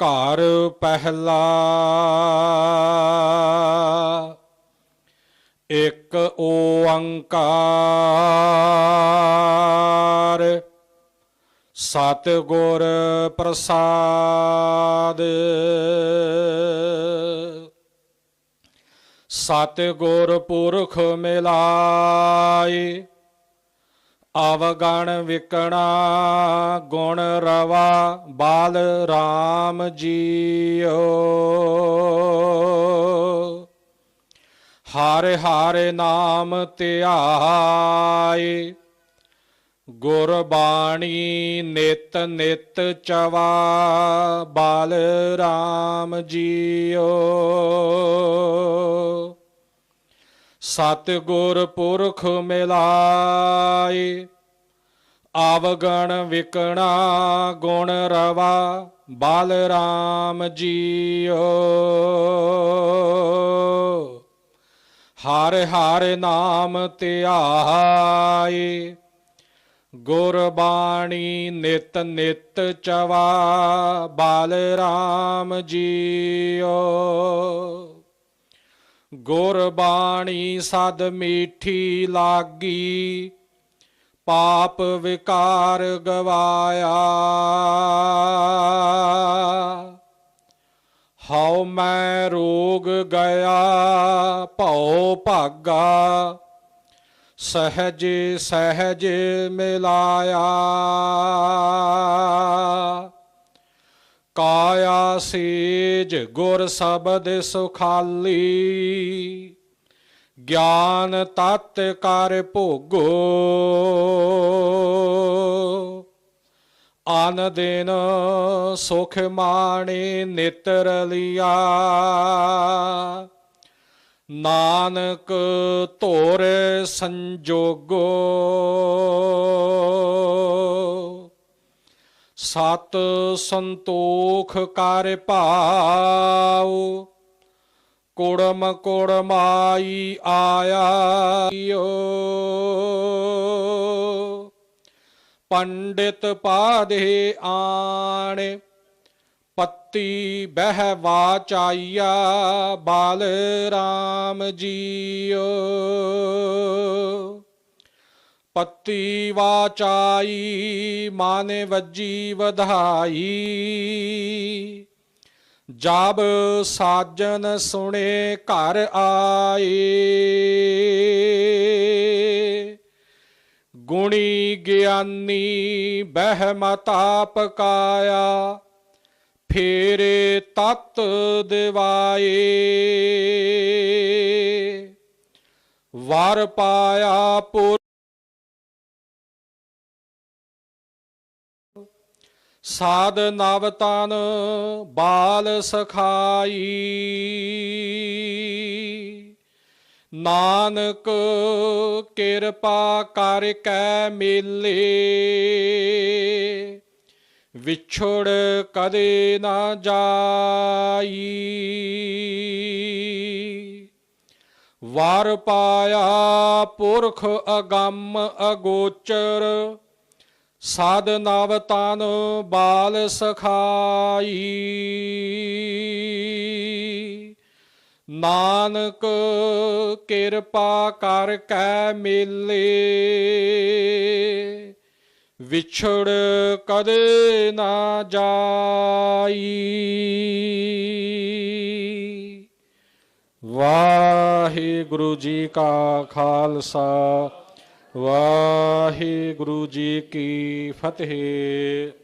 ਘਰ ਪਹਿਲਾ। ਇੱਕ ਓੰਕਾਰ ਸਤਿਗੁਰ ਪ੍ਰਸਾਦ। ਸਤਿਗੁਰ ਪੁਰਖ ਮਿਲਾਏ। ਅਵਗਣ ਵਿਕਣਾ, ਗੁਣ ਰਵਾ, ਬਾਲ RAM ਜੀਓ। ਹਰ ਹਾਰੇ ਨਾਮ ਧਿਆਏ ਗੁਰਬਾਣੀ ਨਿਤ ਨਿਤ ਚਵਾ, ਬਾਲ RAM ਜੀਓ। ਸਤਿਗੁਰ ਪੁਰਖ ਮਿਲਾਏ, ਆਵਗਣ ਵਿਕਣਾ ਗੁਣ ਰਵਾ ਬਾਲ RAM ਜੀਓ। ਹਰ ਹਰ ਨਾਮ ਧਿਆਏ, ਗੁਰਬਾਣੀ ਨਿਤ ਨਿਤ ਚਵਾ ਬਾਲ RAM ਜੀਓ। ਗੁਰਬਾਣੀ ਸਦ ਮੀਠੀ ਲਾਗੀ, ਪਾਪ ਵਿਕਾਰ ਗਵਾਇਆ। ਹਉ ਮੈਂ ਰੋਗ ਗਿਆ, ਭਉ ਭਾਗਾ, ਸਹਜ ਸਹਜ ਮਿਲਾਇਆ। ਕਾਇਆ ਸੀਜ ਗੁਰ ਸ਼ਬਦ ਸੁਖਾਲੀ। ਗਿਆਨ ਤਤ ਕਰ ਭੋਗੋ। ਆਨ ਦਿਨ ਸੁਖ ਮਾਣੇ ਨਿਤਰ ਲਿਆ। ਨਾਨਕ ਧੋਰ ਸੰਜੋਗੋ। ਸਤ ਸੰਤੋਖ ਕਰ ਭਾਉ ਕੁੜਮ ਕੁੜਮਾਈ ਆਇਆ ਪੰਡਿਤ ਪਾਦੇ ਆਣ, ਪੱਤੀ ਬਹਿ ਵਾਚਾਈਆ ਬਾਲ RAM ਜੀਓ। ਪੱਤੀ ਵਾਚਾਈ, ਮਾਨੇ ਵੱਜੀ ਵਧਾਈ ਜਬ ਸਾਜਨ ਸੁਣੇ ਘਰ ਆਏ, ਗੁਣੀ ਗਿਆਨੀ ਬਹਿਮਤਾ ਪਕਾਇਆ ਫੇਰੇ ਤਤ ਦਿਵਾਏ। ਵਾਰ ਪਾਇਆ ਪੁਰ ਸਾਧ ਨਵ ਬਾਲ ਸਖਾਈ। ਨਾਨਕ ਕਿਰਪਾ ਕਰ ਕੈ ਮੇਲੇ, ਵਿਛੜ ਕਦੇ ਨਾ ਜਾਈ। ਵਾਰ ਪਾਇਆ ਪੁਰਖ ਅਗੰਮ ਅਗੋਚਰ ਸਾਧ ਨਵ ਤਨ ਬਾਲ ਸਖਾਈ। ਨਾਨਕ ਕਿਰਪਾ ਕਰ ਕੈ ਮੇਲੇ। ਵਿਛੜ ਕਦੇ ਨਾ ਜਾਈ। ਵਾਹਿਗੁਰੂ ਜੀ ਕਾ ਖਾਲਸਾ। ਵਾਹਿਗੁਰੂ ਜੀ ਕੀ ਫਤਿਹ।